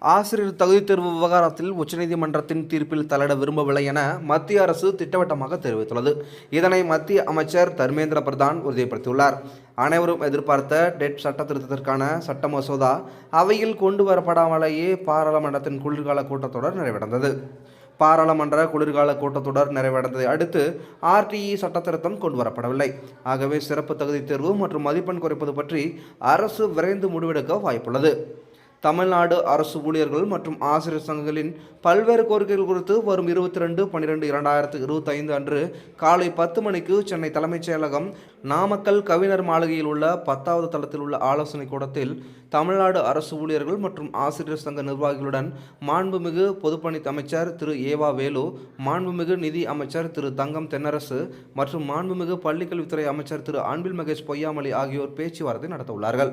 ஆசிரியர் தகுதி தேர்வு விவகாரத்தில் உச்சநீதிமன்றத்தின் தீர்ப்பில் தலையிட விரும்பவில்லை என மத்திய அரசு திட்டவட்டமாக தெரிவித்துள்ளது. இதனை மத்திய அமைச்சர் தர்மேந்திர பிரதான் உறுதிப்படுத்தியுள்ளார். அனைவரும் எதிர்பார்த்த டெட் சட்ட திருத்தத்திற்கான சட்ட மசோதா அவையில் கொண்டு வரப்படாமலேயே பாராளுமன்றத்தின் குளிர்கால கூட்டத்தொடர் நிறைவடைந்தது. பாராளுமன்ற குளிர்கால கூட்டத்தொடர் நிறைவடைந்ததை அடுத்து ஆர்டிஇ சட்ட திருத்தம் கொண்டு வரப்படவில்லை. ஆகவே சிறப்பு தகுதி தேர்வு மற்றும் மதிப்பெண் குறைப்பது பற்றி அரசு விரைந்து முடிவெடுக்க வாய்ப்புள்ளது. தமிழ்நாடு அரசு ஊழியர்கள் மற்றும் ஆசிரியர் சங்கங்களின் பல்வேறு கோரிக்கைகள் குறித்து வரும் இருபத்தி ரெண்டு பன்னிரெண்டு இரண்டாயிரத்து இருபத்தைந்து அன்று காலை பத்து மணிக்கு சென்னை தலைமைச் செயலகம் நாமக்கல் கவிஞர் மாளிகையில் உள்ள பத்தாவது தளத்தில் உள்ள ஆலோசனை கூடத்தில் தமிழ்நாடு அரசு ஊழியர்கள் மற்றும் ஆசிரியர் சங்க நிர்வாகிகளுடன் மாண்புமிகு பொதுப்பணி அமைச்சர் திரு ஏவா வேலு மாண்புமிகு நிதி அமைச்சர் திரு தங்கம் தென்னரசு மற்றும் மாண்புமிகு பள்ளிக்கல்வித்துறை அமைச்சர் திரு அன்பில் மகேஷ் பொய்யாமொழி ஆகியோர் பேச்சுவார்த்தை நடத்த உள்ளார்கள்